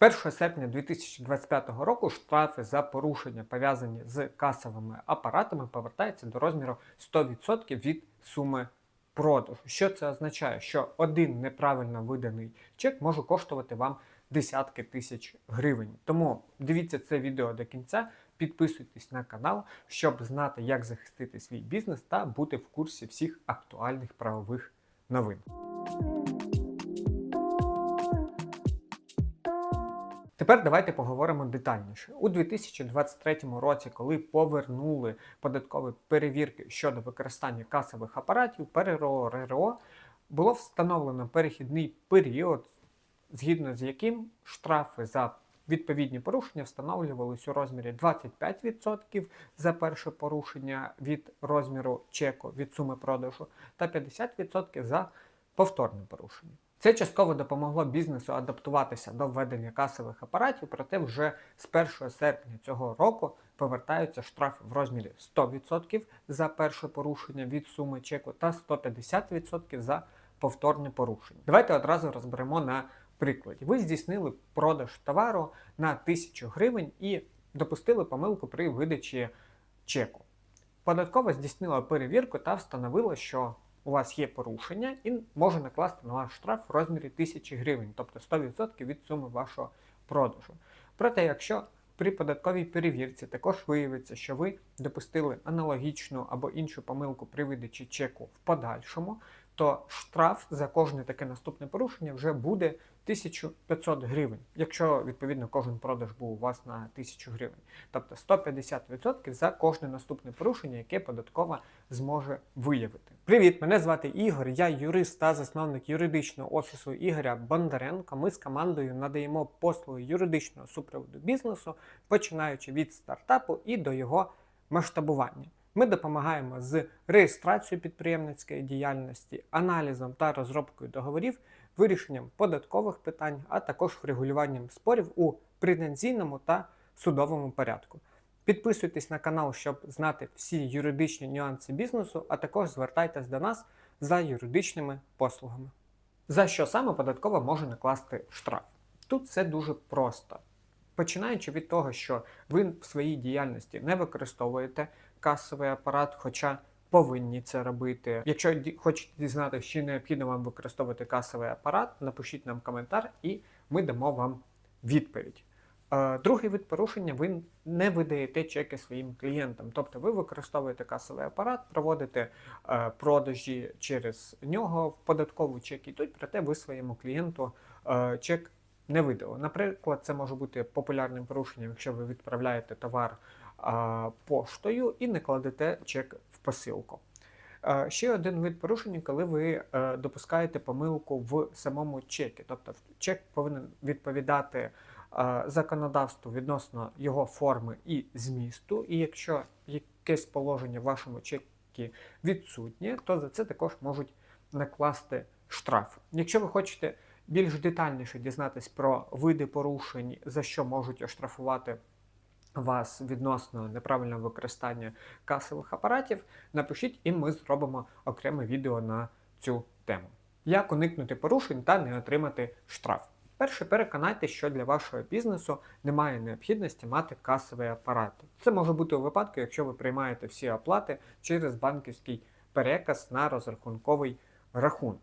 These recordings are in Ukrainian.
З 1 серпня 2025 року штрафи за порушення, пов'язані з касовими апаратами, повертаються до розміру 100% від суми продажу. Що це означає? Що один неправильно виданий чек може коштувати вам десятки тисяч гривень. Тому дивіться це відео до кінця, підписуйтесь на канал, щоб знати, як захистити свій бізнес та бути в курсі всіх актуальних правових новин. Тепер давайте поговоримо детальніше. У 2023 році, коли повернули податкові перевірки щодо використання касових апаратів, ПРРО РРО, було встановлено перехідний період, згідно з яким штрафи за відповідні порушення встановлювалися у розмірі 25% за перше порушення від розміру чеку від суми продажу та 50% за повторне порушення. Це частково допомогло бізнесу адаптуватися до введення касових апаратів, проте вже з 1 серпня цього року повертаються штрафи в розмірі 100% за перше порушення від суми чеку та 150% за повторне порушення. Давайте одразу розберемо на прикладі. Ви здійснили продаж товару на 1000 гривень і допустили помилку при видачі чеку. Податкова здійснила перевірку та встановила, що у вас є порушення і може накласти на ваш штраф в розмірі 1000 гривень, тобто 100% від суми вашого продажу. Проте, якщо при податковій перевірці також виявиться, що ви допустили аналогічну або іншу помилку при видачі чеку в подальшому, то штраф за кожне таке наступне порушення вже буде 1500 гривень, якщо відповідно кожен продаж був у вас на 1000 гривень. Тобто 150% за кожне наступне порушення, яке податкова зможе виявити. Привіт, мене звати Ігор, я юрист та засновник юридичного офісу Ігоря Бондаренка. Ми з командою надаємо послуги юридичного супроводу бізнесу, починаючи від стартапу і до його масштабування. Ми допомагаємо з реєстрацією підприємницької діяльності, аналізом та розробкою договорів, вирішенням податкових питань, а також врегулюванням спорів у претензійному та судовому порядку. Підписуйтесь на канал, щоб знати всі юридичні нюанси бізнесу, а також звертайтесь до нас за юридичними послугами. За що саме податкова може накласти штраф? Тут все дуже просто. Починаючи від того, що ви в своїй діяльності не використовуєте касовий апарат, хоча повинні це робити. Якщо хочете дізнатися, чи необхідно вам використовувати касовий апарат, напишіть нам коментар і ми дамо вам відповідь. Другий вид порушення ви не видаєте чеки своїм клієнтам. Тобто ви використовуєте касовий апарат, проводите е, продажі через нього в податкову чек ідуть, проте ви своєму клієнту е, чек не видали. Наприклад, це може бути популярним порушенням, якщо ви відправляєте товар поштою і не кладете чек в посилку. Е, Ще один вид порушення, коли ви допускаєте помилку в самому чекі. Тобто чек повинен відповідати законодавству відносно його форми і змісту. І якщо якесь положення в вашому чекі відсутнє, то за це також можуть накласти штраф. Якщо ви хочете більш детальніше дізнатись про види порушень, за що можуть оштрафувати вас відносно неправильного використання касових апаратів, напишіть, і ми зробимо окреме відео на цю тему. Як уникнути порушень та не отримати штраф? Перше, переконайтеся, що для вашого бізнесу немає необхідності мати касовий апарат. Це може бути у випадку, якщо ви приймаєте всі оплати через банківський переказ на розрахунковий рахунок.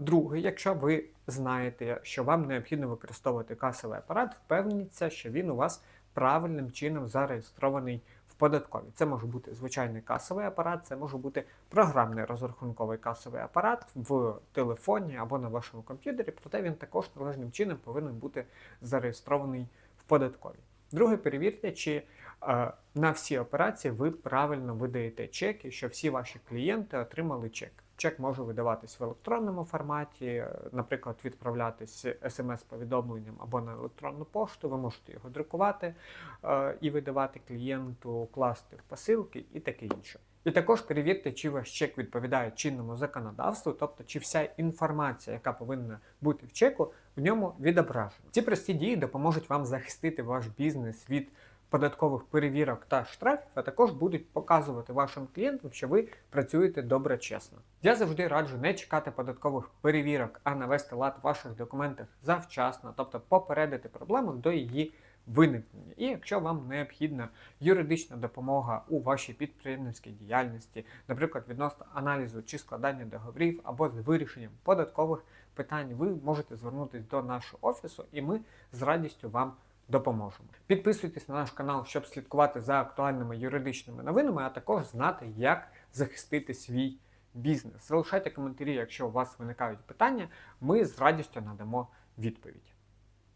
Друге, якщо ви знаєте, що вам необхідно використовувати касовий апарат, впевніться, що він у вас правильним чином зареєстрований в податковій. Це може бути звичайний касовий апарат, це може бути програмний розрахунковий касовий апарат в телефоні або на вашому комп'ютері, проте він також належним чином повинен бути зареєстрований в податковій. Друге, перевірте, чи е, на всі операції ви правильно видаєте чеки, що всі ваші клієнти отримали чек. Чек може видаватись в електронному форматі, е, наприклад, відправлятись смс-повідомленням або на електронну пошту. Ви можете його друкувати е, і видавати клієнту, класти в посилки і таке інше. І також перевірте, чи ваш чек відповідає чинному законодавству, тобто чи вся інформація, яка повинна бути в чеку, в ньому відображена. Ці прості дії допоможуть вам захистити ваш бізнес від податкових перевірок та штрафів, а також будуть показувати вашим клієнтам, що ви працюєте добре чесно. Я завжди раджу не чекати податкових перевірок, а навести лад в ваших документах завчасно, тобто попередити проблему до її виникнення. І якщо вам необхідна юридична допомога у вашій підприємницькій діяльності, наприклад, відносно аналізу чи складання договорів або з вирішенням податкових питань, ви можете звернутися до нашого офісу, і ми з радістю вам допоможемо. Підписуйтесь на наш канал, щоб слідкувати за актуальними юридичними новинами, а також знати, як захистити свій бізнес. Залишайте коментарі, якщо у вас виникають питання, ми з радістю надамо відповідь.